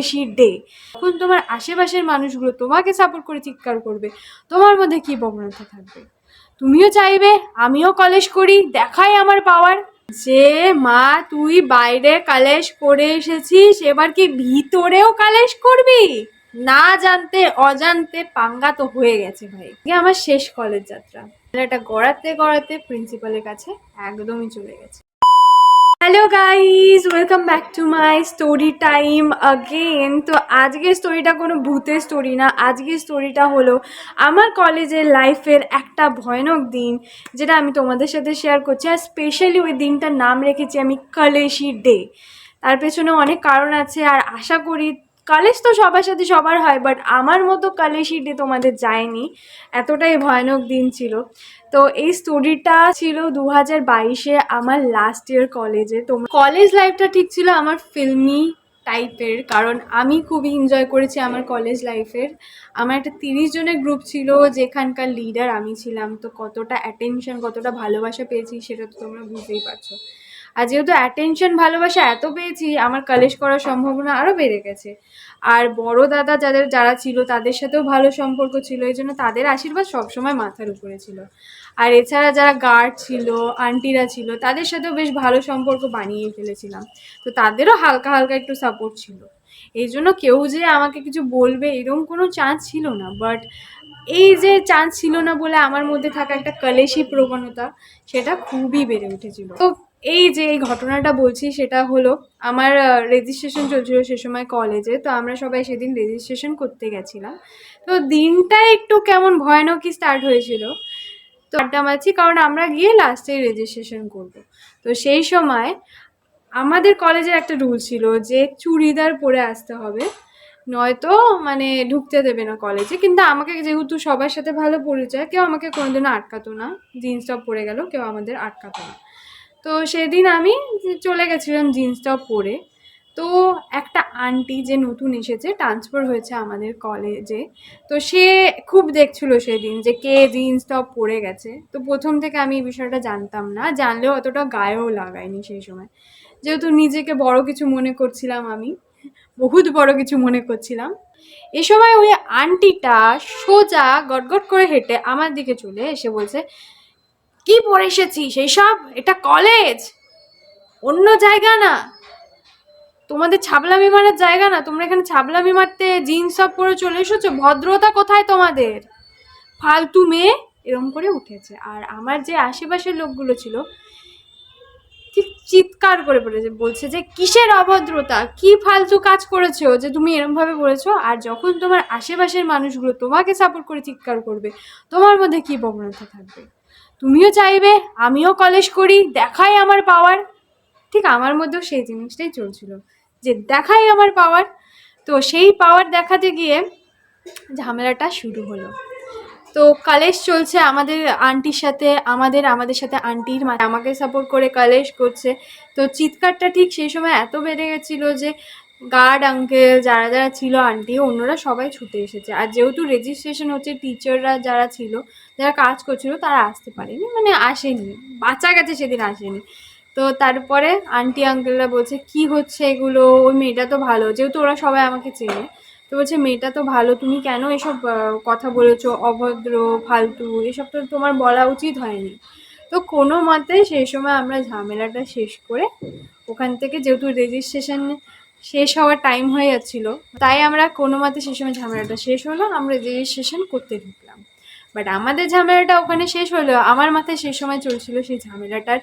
বেশি ডে তখন তোমার আশেপাশের মানুষগুলো তোমাকে সাপোর্ট করে চিৎকার করবে। তোমার মধ্যে কি প্রবণতা থাকবে? তুমিও চাইবে, আমিও কলেজ করি, দেখাই আমার পাওয়ার যে, মা, তুই বাইরে কালেজ করে এসেছিস, এবার কি ভিতরেও কালেজ করবি? না জানতে, অজান্তে পাঙ্গা তো হয়ে গেছে ভাই। আমার শেষ কলেজ যাত্রা। এটা গড়াতে গড়াতে প্রিন্সিপালের কাছে একদমই চলে গেছে। Hello guys welcome back to my story time again তো আজকের স্টোরিটা কোনো ভূতের স্টোরি না। আজকের স্টোরিটা হলো আমার কলেজের লাইফের একটা ভয়ানক দিন, যেটা আমি তোমাদের সাথে শেয়ার করছি। আর স্পেশালি ওই দিনটার নাম রেখেছি আমি কলেশি ডে তার পেছনে অনেক কারণ আছে আর আশা করি কলেজ তো সবার সাথে সবার হয় বাট আমার মতো কলেশি ডে তোমাদের যায়নি। এতটাই ভয়ানক দিন ছিল। তো এই স্টোরিটা ছিল দু হাজার বাইশে আমার লাস্ট ইয়ার কলেজে তো কলেজ লাইফটা ঠিক ছিল আমার ফিল্মি টাইপের কারণ আমি খুবই এনজয় করেছি আমার কলেজ লাইফের আমার একটা তিরিশ জনের গ্রুপ ছিল যেখানকার লিডার আমি ছিলাম। তো কতটা অ্যাটেনশন কতটা ভালোবাসা পেয়েছি সেটা তো তোমরা বুঝতেই পারছ। আর যেহেতু অ্যাটেনশন ভালোবাসা এত পেয়েছি, আমার কলেজ করার সম্ভাবনা আরও বেড়ে গেছে। আর বড় দাদা যাদের, যারা ছিল তাদের সাথেও ভালো সম্পর্ক ছিল, এই জন্য তাদের আশীর্বাদ সবসময় মাথার উপরে ছিল। আর এছাড়া যারা গার্ড ছিল আন্টিরা ছিল, তাদের সাথেও বেশ ভালো সম্পর্ক বানিয়ে ফেলেছিলাম। তো তাদেরও হালকা হালকা একটু সাপোর্ট ছিল। এই জন্য কেউ যে আমাকে কিছু বলবে এরকম কোনো চান্স ছিল না। বাট এই যে চান্স ছিল না বলে আমার মধ্যে থাকা একটা কলেশি প্রবণতা, সেটা খুবই বেড়ে উঠেছিল। তো এই যে এই ঘটনাটা বলছি, সেটা হলো আমার রেজিস্ট্রেশন চলছিল সে সময় কলেজে তো আমরা সবাই সেদিন রেজিস্ট্রেশন করতে গেছিলাম। তো দিনটা একটু কেমন ভয়ানকই স্টার্ট হয়েছিল। তো আড্ডা মারছি, কারণ আমরা গিয়ে লাস্টে রেজিস্ট্রেশন করব। তো সেই সময় আমাদের কলেজের একটা রুল ছিল যে চুড়িদার পরে আসতে হবে। নয়তো মানে ঢুকতে দেবে না কলেজে কিন্তু আমাকে যেহেতু সবার সাথে ভালো পরিচয়, কেউ আমাকে কোনোদিনও আটকাতো না। জিন্স টপ পরে গেল, কেউ আমাদের আটকাতো না। তো সেদিন আমি চলে গেছিলাম জিন্স টপ পরে। তো একটা আন্টি যে নতুন এসেছে ট্রান্সফার হয়েছে আমাদের কলেজে তো সে খুব দেখছিল সেদিন যে কে জিন্স টপ পরে গেছে। তো প্রথম থেকে আমি এই বিষয়টা জানতাম না, জানলেও অতটা গায়েও লাগায়নি সেই সময়। যেহেতু নিজেকে বড় কিছু মনে করছিলাম আমি, বহুত বড় কিছু মনে করছিলাম। এ সময় ওই আন্টিটা সোজা গটগট করে হেঁটে আমার দিকে চলে এসে বলছে, কি পরে এসেছিস? এইসব? এটা কলেজ অন্য জায়গা না? তোমাদের ছাবলামি মারার জায়গা না, তোমরা এখানে ছাবলামি মারতে জিন্স সব পরে চলে এসেছ? ভদ্রতা কোথায় তোমাদের? ফালতু মেয়ে, এরম করে উঠেছে। আর আমার যে আশেপাশের লোকগুলো ছিল, ঠিক চিৎকার করে পড়েছে বলছে যে, কিসের অভদ্রতা? কি ফালতু কাজ করেছ যে তুমি এরমভাবে বলেছ? আর যখন তোমার আশেপাশের মানুষগুলো তোমাকে সাপোর্ট করে চিৎকার করবে, তোমার মধ্যে কি প্রবণতা থাকবে? তুমিও চাইবে, আমিও কলেজ করি, দেখাই আমার পাওয়ার ঠিক আমার মধ্যেও সেই জিনিসটাই চলছিল। যে দেখাই আমার পাওয়ার তো সেই পাওয়ার দেখাতে গিয়ে ঝামেলাটা শুরু হলো। তো কলেজ চলছে আমাদের আন্টির সাথে, আমাদের আমাদের সাথে আন্টির মা আমাকে সাপোর্ট করে কলেজ করছে। তো চিৎকারটা ঠিক সেই সময় এত বেড়ে গেছিল যে গার্ড আঙ্কেল যারা যারা ছিল আন্টি অন্যরা সবাই ছুটে এসেছে। আর যেহেতু রেজিস্ট্রেশন হচ্ছে টিচাররা যারা ছিল, যারা কাজ করছিল, তারা আসতে পারেনি। মানে আসেনি। বাচ্চা গেছে সেদিন আসেনি। তো তারপরে আন্টি আঙ্কেলরা বলছে, কি হচ্ছে এগুলো? ওই মেয়েটা তো ভালো। যেহেতু ওরা সবাই আমাকে চেনে, তো বলছে, মেয়েটা তো ভালো, তুমি কেন এসব কথা বলেছ? অভদ্র, ফালতু, এসব তো তোমার বলা উচিত হয়নি। তো কোনো মতে সেই সময় আমরা ঝামেলাটা শেষ করে ওখান থেকে, যেহেতু রেজিস্ট্রেশন শেষ হওয়ার টাইম হয়ে যাচ্ছিল, তাই আমরা কোনো মতে সেই সময় ঝামেলাটা শেষ হলো, আমরা রেজিস্ট্রেশন করতে ঢুকলাম। বাট আমাদের ঝামেলাটা ওখানে শেষ হলো, আমার মাথায় সেই সময় চলছিল সেই ঝামেলাটার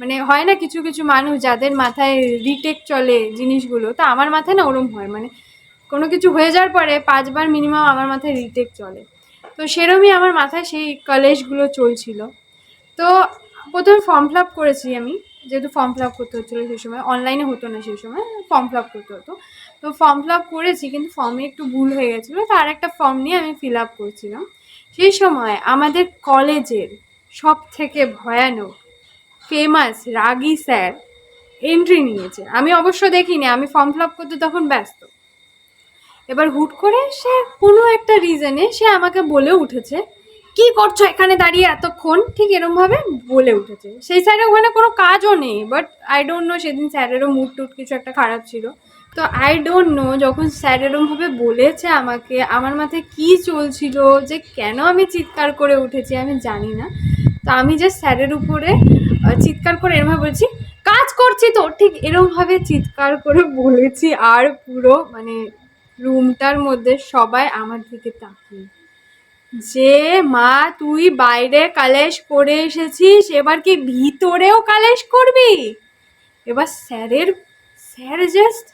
মানে হয় না কিছু কিছু মানুষ যাদের মাথায় রিটেক চলে জিনিসগুলো, তো আমার মাথায় না ওরম হয়। মানে কোনো কিছু হয়ে যাওয়ার পরে পাঁচবার মিনিমাম আমার মাথায় রিটেক চলে। তো সেরমই আমার মাথায় সেই কলেজগুলো চলছিল। তো প্রথমে ফর্ম ফিল আপ করেছি আমি, যেহেতু ফর্ম ফিল আপ করতে হচ্ছিল সেই সময়। অনলাইনে হতো না সেই সময় ফর্ম ফিল আপ করতে হতো। তো ফর্ম ফিল আপ করেছি, কিন্তু ফর্মে একটু ভুল হয়ে গেছিল, তো আর একটা ফর্ম নিয়ে আমি ফিল আপ করছিলাম। সেই সময় আমাদের কলেজের সব থেকে ভয়ানক ফেমাস রাগী স্যার এন্ট্রি নিয়েছে। আমি অবশ্য দেখিনি, আমি ফর্ম ফিল আপ করতে তখন ব্যস্ত। এবার হুট করে সে কোনো একটা রিজনে সে আমাকে বলে উঠেছে, কি করছ এখানে দাঁড়িয়ে এতক্ষণ? ঠিক এরমভাবে বলে উঠেছে। সেই স্যারের ওখানে কোনো কাজও নেই বাট আই ডোন্ট নো সেদিন স্যারেরও মুড টুট কিছু একটা খারাপ ছিল। তো আই ডোন্ট নো যখন স্যার এরমভাবে বলেছে আমাকে, আমার মাথায় কি চলছিল, যে কেন আমি চিৎকার করে উঠেছি আমি জানি না। তো আমি যে স্যারের উপরে চিৎকার করে এরমভাবে বলছি, কাজ করছি তো। ঠিক এরমভাবে চিৎকার করে বলেছি আর পুরো মানে রুমটার মধ্যে সবাই আমার দিকে তাকিয়ে। যে মা, তুই বাইরে কালেশ করে এসেছিস, এবার কি ভিতরেও কালেশ করবি? এবার স্যারের, স্যার জাস্ট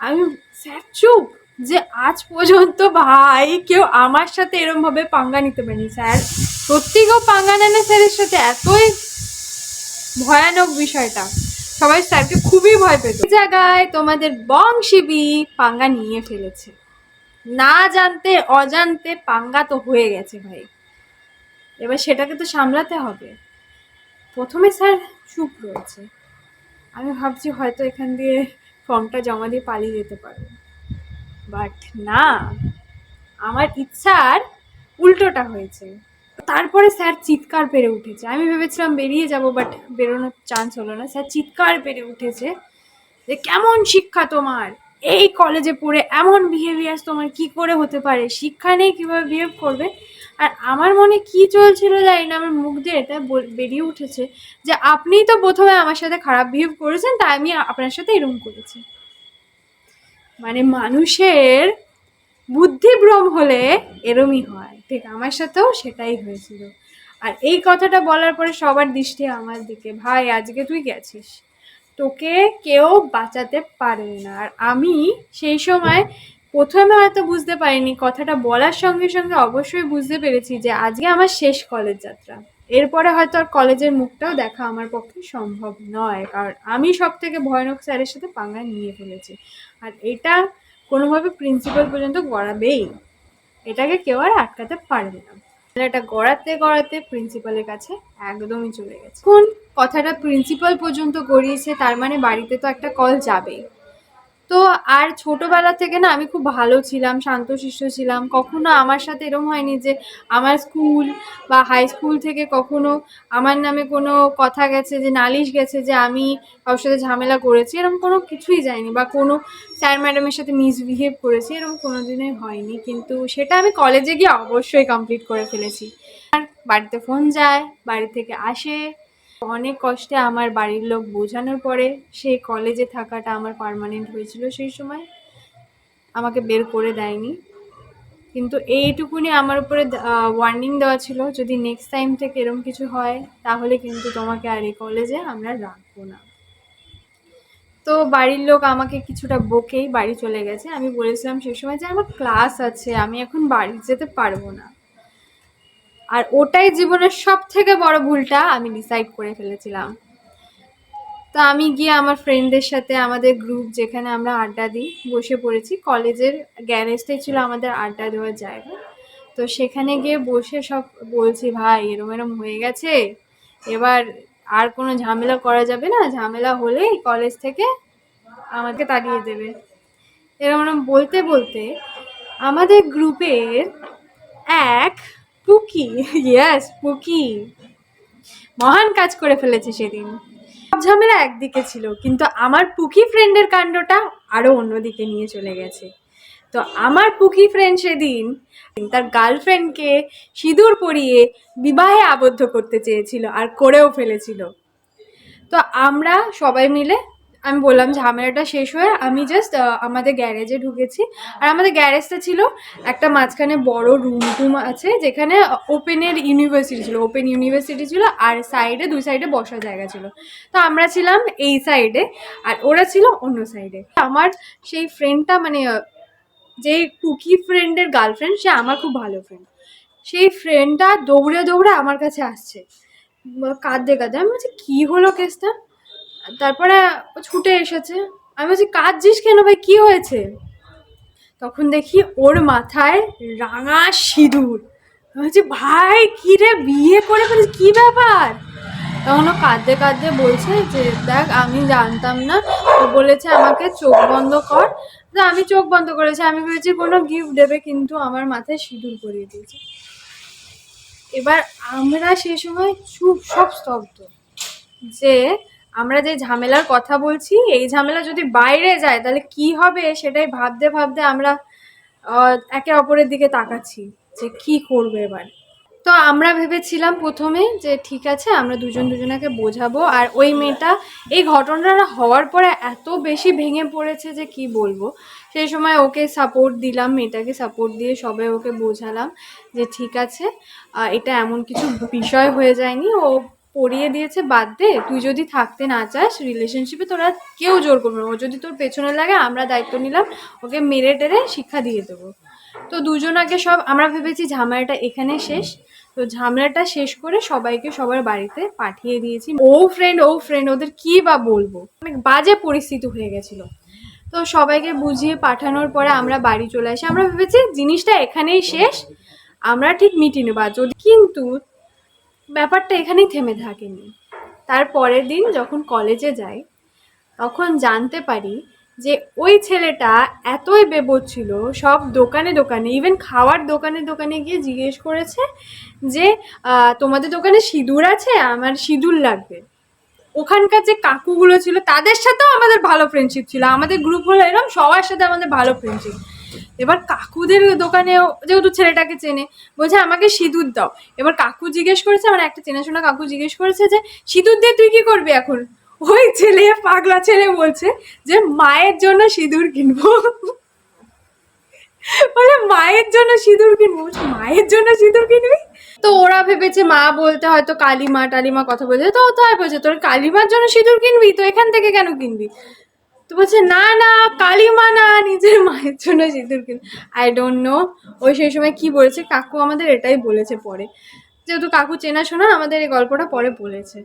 আমি স্যার চুপ যে আজ পর্যন্ত ভাই কেউ আমার সাথে এরম ভাবে পাঙ্গা নিতে পারেনি। স্যার সত্যি কেউ পাঙ্গা নেয় না স্যারের সাথে। এতই ভয়ানক বিষয়টা। সবাই স্যারকে খুবই ভয় পেত। জায়গায় তোমাদের বংশিবি পাঙ্গা নিয়ে ফেলেছে। না জানতে, অজান্তে পাঙ্গা তো হয়ে গেছে ভাই। এবার সেটাকে তো সামলাতে হবে। প্রথমে স্যার চুপ রয়েছে। আমি ভাবছি হয়তো এখান দিয়ে ফর্মটা জমা দিয়ে পালিয়ে যেতে পারব। বাট না, আমার ইচ্ছার উল্টোটা হয়েছে। তারপরে স্যার চিৎকার পেরে উঠেছে। আমি ভেবেছিলাম বেরিয়ে যাব বাট বেরোনোর চান্স হলো না। স্যার চিৎকার পেরে উঠেছে যে, কেমন শিক্ষা তোমার? এই কলেজে পড়ে এমন বিহেভিয়ার তোমার কি করে হতে পারে? শিক্ষা নেই কীভাবে বিহেভ করবে? আর আমার মনে কি চলছিল জানি না আমার মুখ দিয়ে এটা বেরিয়ে উঠেছে যে, আপনিই তো প্রথমে আমার সাথে খারাপ বিহেভ করেছেন, তাই আমি আপনার সাথে এরকম করেছি। মানে মানুষের বুদ্ধিভ্রম হলে এরমই হয়। ঠিক, আমার সাথেও সেটাই হয়েছিল। আর এই কথাটা বলার পরে সবার দৃষ্টি আমার দিকে, ভাই, আজকে তুই গেছিস? তোকে কেউ বাঁচাতে পারবে না। আর আমি সেই সময় প্রথমে হয়তো বুঝতে পারিনি, কথাটা বলার সঙ্গে সঙ্গে অবশ্যই বুঝতে পেরেছি যে আজকে আমার শেষ কলেজ যাত্রা। এরপরে হয়তো আর কলেজের মুখটাও দেখা আমার পক্ষে সম্ভব নয়। কারণ আমি সব থেকে ভয়ানক স্যারের সাথে পাঙ্গা নিয়ে ফেলেছি। আর এটা কোনোভাবে প্রিন্সিপাল পর্যন্ত গড়াবেই। এটাকে কেউ আর আটকাতে পারবে না। এটা গড়াতে গড়াতে প্রিন্সিপালের কাছে একদমই চলে গেছে। কোন কথাটা প্রিন্সিপাল পর্যন্ত গড়িয়েছে, তার মানে বাড়িতে তো একটা কল যাবেই। তো আর ছোটবেলা থেকে না আমি খুব ভালো ছিলাম, শান্ত শান্তশিষ্ট ছিলাম। কখনো আমার সাথে এরম হয়নি যে আমার স্কুল বা হাই স্কুল থেকে কখনো আমার নামে কোনো কথা গেছে যে, নালিশ গেছে যে, আমি কারোর সাথে ঝামেলা করেছি। এরকম কোনো কিছুই যায়নি বা কোনো স্যার ম্যাডামের সাথে মিসবিহেভ করেছি এরকম কোনো দিনই হয়নি। কিন্তু সেটা আমি কলেজে গিয়ে অবশ্যই কমপ্লিট করে ফেলেছি। আর বাড়িতে ফোন যায়, বাড়ি থেকে আসে। অনেক কষ্টে আমার বাড়ির লোক বোঝানোর পরে সেই কলেজে থাকাটা আমার পার্মানেন্ট হয়েছিল সেই সময়। আমাকে বের করে দেয়নি। কিন্তু এইটুকুনি আমার উপরে ওয়ার্নিং দেওয়া ছিল, যদি নেক্সট টাইম থেকে এরকম কিছু হয়, তাহলে কিন্তু তোমাকে আর এই কলেজে আমরা রাখব না। তো বাড়ির লোক আমাকে কিছুটা বকেই বাড়ি চলে গেছে। আমি বলেছিলাম সেই সময় যে আমার ক্লাস আছে, আমি এখন বাড়ি যেতে পারব না। আর ওটাই জীবনের সব থেকে বড় ভুলটা আমি ডিসাইড করে ফেলেছিলাম। তো আমি গিয়ে আমার ফ্রেন্ডদের সাথে, আমাদের গ্রুপ যেখানে আমরা আড্ডা দিই, বসে পড়েছি, কলেজের গ্যারেজটাই ছিল আমাদের আড্ডা দেওয়ার জায়গা। তো সেখানে গিয়ে বসে সব বলছি, ভাই, এরম এরম হয়ে গেছে। এবার আর কোনো ঝামেলা করা যাবে না। ঝামেলা হলেই কলেজ থেকে আমাকে তাড়িয়ে দেবে। এরম এরম বলতে বলতে আমাদের গ্রুপের এক পুকি ইয়েস পুকি। মহান কাজ করে ফেলেছে সেদিন। ঝামেলা একদিকে ছিল, কিন্তু আমার পুকি ফ্রেন্ডের কাণ্ডটা আরও অন্যদিকে নিয়ে চলে গেছে। তো আমার পুকি ফ্রেন্ড সেদিন তার গার্লফ্রেন্ডকে সিঁদুর পরিয়ে বিবাহে আবদ্ধ করতে চেয়েছিল আর করেও ফেলেছিল। তো আমরা সবাই মিলে আমি বললাম ঝামেলাটা শেষ হয়ে আমি জাস্ট আমাদের গ্যারেজে ঢুকেছি। আর আমাদের গ্যারেজটা ছিল একটা মাঝখানে বড় রুম টুম আছে, যেখানে ওপেনের ইউনিভার্সিটি ছিল। ওপেন ইউনিভার্সিটি ছিল আর সাইডে দুই সাইডে বসার জায়গা ছিল। তো আমরা ছিলাম এই সাইডে আর ওরা ছিল অন্য সাইডে আমার সেই ফ্রেন্ডটা মানে যে কুকি ফ্রেন্ডের গার্লফ্রেন্ড সে আমার খুব ভালো ফ্রেন্ড সেই ফ্রেন্ডটা দৌড়ে দৌড়ে আমার কাছে আসছে। কাঁদতে কাঁদতে আমি বলছি, কী হলো কেসটা তারপরে ছুটে এসেছে। আমি বলছি, কাঁদছিস কেন ভাই? কী হয়েছে? তখন দেখি ওর মাথায় রাঙা সিঁদুর। বলছি, ভাই, কী রে? বিয়ে করে ফেলিস কী ব্যাপার? তখন ও কাঁদতে কাঁদতে বলছে যে, দেখ, আমি জানতাম না। ও বলেছে আমাকে চোখ বন্ধ কর। তো আমি চোখ বন্ধ করেছি। আমি ভেবেছি কোনো গিফট দেবে, কিন্তু আমার মাথায় সিঁদুর পরিয়ে দিয়েছে। এবার আমরা সেই সময় চুপ, সব স্তব্ধ। যে আমরা যে ঝামেলার কথা বলছি, এই ঝামেলা যদি বাইরে যায়, তাহলে কি হবে সেটাই ভাবতে ভাবতে আমরা একে অপরের দিকে তাকাচ্ছি, যে কি করবে এবার। তো আমরা ভেবেছিলাম প্রথমে যে ঠিক আছে, আমরা দুজন দুজনাকে বোঝাবো, আর ওই মেয়েটা এই ঘটনাটা হওয়ার পরে এত বেশি ভেঙে পড়েছে যে কি বলব। সেই সময় ওকে সাপোর্ট দিলাম, মেয়েটাকে সাপোর্ট দিয়ে সবাই ওকে বোঝালাম যে ঠিক আছে এটা এমন কিছু বিষয় হয়ে যায়নি, ও পড়িয়ে দিয়েছে বাদ দে, তুই যদি থাকতে না চাস রিলেশনশিপে তোরা কেউ জোর করবে না। ও যদি তোর পেছনে লাগে, আমরা দায়িত্ব নিলাম, ওকে মেরে টেরে শিক্ষা দিয়ে দেবো। তো দুজন আগে সব, আমরা ভেবেছি ঝামেলাটা এখানে শেষ। তো ঝামেলাটা শেষ করে সবাইকে সবার বাড়িতে পাঠিয়ে দিয়েছি। ও ফ্রেন্ড ও ফ্রেন্ড ওদের কি বা বলব? অনেক বাজে পরিস্থিতি হয়ে গেছিল। তো সবাইকে বুঝিয়ে পাঠানোর পরে আমরা বাড়ি চলে আসি। আমরা ভেবেছি জিনিসটা এখানেই শেষ। আমরা ঠিক মিটিয়ে নেব। যদি কিন্তু ব্যাপারটা এখানেই থেমে থাকেনি। তার পরের দিন যখন কলেজে যাই, তখন জানতে পারি যে ওই ছেলেটা এতই বেবোধ ছিল, সব দোকানে দোকানে ইভেন খাওয়ার দোকানে দোকানে গিয়ে জিজ্ঞেস করেছে যে তোমাদের দোকানে সিঁদুর আছে? আমার সিঁদুর লাগবে। ওখানকার যে কাকুগুলো ছিল, তাদের সাথেও আমাদের ভালো ফ্রেন্ডশিপ ছিল। আমাদের গ্রুপ হলো এরকম সবার সাথে আমাদের ভালো ফ্রেন্ডশিপ এবার কাকুদের দোকানেও যেহেতু ছেলেটাকে চেনে, বলছে আমাকে সিঁদুর দাও। এবার কাকু জিজ্ঞেস করেছে, আমার একটা চেনাশোনা কাকু জিজ্ঞেস করেছে যে, সিঁদুর দিয়ে তুই কি করবি এখন? ওই ছেলে, পাগলা ছেলে বলছে যে, মায়ের জন্য সিঁদুর কিনবো। বলে, মায়ের জন্য সিঁদুর কিনবো? মায়ের জন্য সিঁদুর কিনবি? তো ওরা ভেবেছে, মা বলতে হয়তো কালিমা টালিমা কথা বলছে। তো তাই বলছে, তোর কালিমার জন্য সিঁদুর কিনবি? তো এখান থেকে কেন কিনবি? বলছে, না না, কালিমা না, নিজের মায়ের জন্য সিঁদুর কিন আই ডোন্ট নো ওই সেই সময় কি বলেছে, কাকু আমাদের এটাই বলেছে পরে। যেহেতু কাকু চেনাশোনা আমাদের এই গল্পটা পরে বলেছে।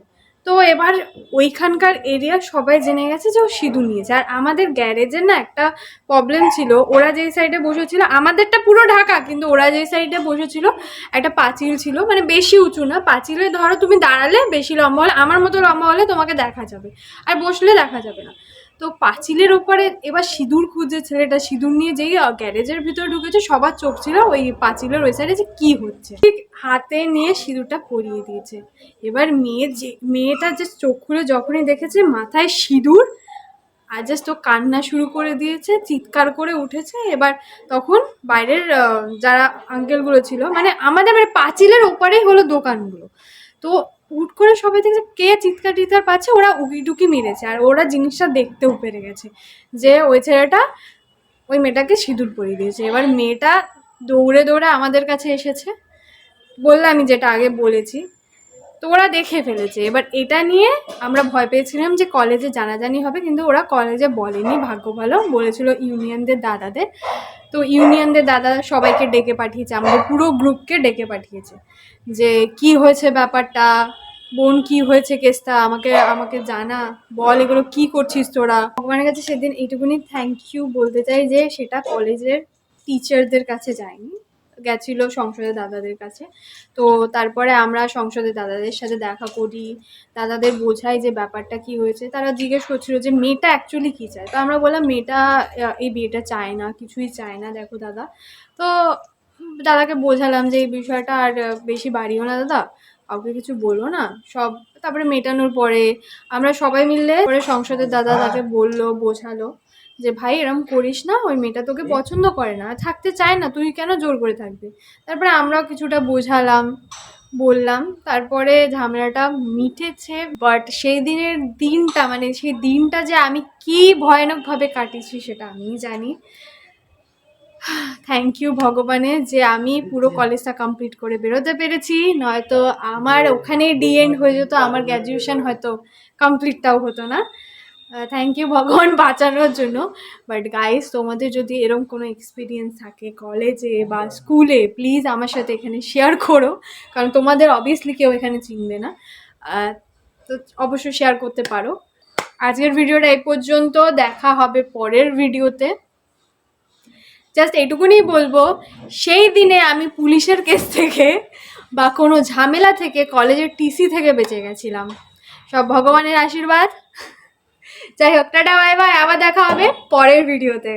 তো এবার ওইখানকার এরিয়া সবাই জেনে গেছে যে ও সিঁদুর নিয়েছে। আর আমাদের গ্যারেজের না একটা প্রবলেম ছিল। ওরা যেই সাইডে বসেছিল, আমাদেরটা পুরো ঢাকা, কিন্তু ওরা যেই সাইডে বসেছিল, একটা পাঁচিল ছিল। মানে বেশি উঁচু না। পাঁচিলে ধরো তুমি দাঁড়ালে বেশি লম্বা হলে, আমার মতো লম্বা হলে তোমাকে দেখা যাবে। আর বসলে দেখা যাবে না। তো পাঁচিলের ওপরে এবার সিঁদুর খুঁজছে ছেলেটা, সিঁদুর নিয়ে যেই গ্যারেজের ভিতরে ঢুকেছে, সবার চোখ ছিল ওই পাঁচিলের ওই সাইডে যে কি হচ্ছে। ঠিক হাতে নিয়ে সিঁদুরটা পরিয়ে দিয়েছে। এবার মেয়ে যে, মেয়েটা যে চোখ খুলে যখনই দেখেছে মাথায় সিঁদুর, আর জাস্ট ও কান্না শুরু করে দিয়েছে, চিৎকার করে উঠেছে। এবার তখন বাইরের যারা আঙ্কেলগুলো ছিল মানে আমাদের মানে পাঁচিলের ওপারেই হলো দোকানগুলো। তো হুট করে সবাই দেখছে কে চিৎকার টিৎকার পাচ্ছে, ওরা উকি টুকি মেরেছে। আর ওরা জিনিসটা দেখতেও পেরে গেছে যে ওই ছেলেটা ওই মেয়েটাকে সিঁদুর পরিয়ে দিয়েছে। এবার মেয়েটা দৌড়ে দৌড়ে আমাদের কাছে এসেছে। বললাম আমি যেটা আগে বলেছি তো ওরা দেখে ফেলেছে। এবার এটা নিয়ে আমরা ভয় পেয়েছিলাম যে কলেজে জানাজানি হবে, কিন্তু ওরা কলেজে বলেনি, ভাগ্য ভালো। বলেছিল ইউনিয়নদের দাদাদের। তো ইউনিয়নদের দাদা সবাইকে ডেকে পাঠিয়েছে, আমাদের পুরো গ্রুপকে ডেকে পাঠিয়েছে যে কি হয়েছে ব্যাপারটা, বোন কি হয়েছে কেসটা, আমাকে আমাকে জানা, বল এগুলো কি করছিস তোরা? ভগবানের কাছে সেদিন এইটুকুনি থ্যাংক ইউ বলতে চাই যে সেটা কলেজের টিচারদের কাছে যায়নি। গেছিল সংসদের দাদাদের কাছে। তো তারপরে আমরা সংসদের দাদাদের সাথে দেখা করি, দাদাদের বোঝাই যে ব্যাপারটা কি হয়েছে। তারা জিজ্ঞেস করছিল যে মেয়েটা অ্যাকচুয়ালি কী চায়? তো আমরা বললাম, মেয়েটা এই বিয়েটা চায় না, কিছুই চায় না, দেখো দাদা। তো দাদাকে বোঝালাম যে এই বিষয়টা আর বেশি বাড়িও না দাদা, কাউকে কিছু বলো না, সব তারপরে মেটানোর পরে আমরা সবাই মিললে পরে সংসদের দাদা তাকে বলল, বোঝালো। যে ভাই এরম করিস না ওই মেয়েটা তোকে পছন্দ করে না থাকতে চায় না তুই কেন জোর করে থাকবি? তারপরে আমরাও কিছুটা বোঝালাম বললাম। তারপরে ঝামেলাটা মিটেছে বাট সেই দিনের দিনটা মানে সেই দিনটা যে আমি কি ভয়ানকভাবে কাটিয়েছি সেটা আমি জানি। থ্যাংক ইউ ভগবানের যে আমি পুরো কলেজটা কমপ্লিট করে বেরোতে পেরেছি নয়তো আমার ওখানেই ডিএন্ড হয়ে যেত আমার গ্র্যাজুয়েশন হয়তো কমপ্লিটটাও হতো না। থ্যাংক ইউ ভগবান, বাঁচানোর জন্য। বাট গাইস তোমাদের যদি এরকম কোনো এক্সপিরিয়েন্স থাকে কলেজে বা স্কুলে প্লিজ আমার সাথে এখানে শেয়ার করো। কারণ তোমাদের অবভিয়াসলি কেউ এখানে চিনবে না। তো অবশ্যই শেয়ার করতে পারো। আজকের ভিডিওটা এই পর্যন্ত। দেখা হবে পরের ভিডিওতে। জাস্ট এইটুকুনি বলব, সেই দিনে আমি পুলিশের কেস থেকে বা কোনো ঝামেলা থেকে কলেজের টিসি থেকে বেঁচে গেছিলাম। সব ভগবানের আশীর্বাদ। যাই হোক টাটা বাই বাই আবার দেখা হবে পরের ভিডিওতে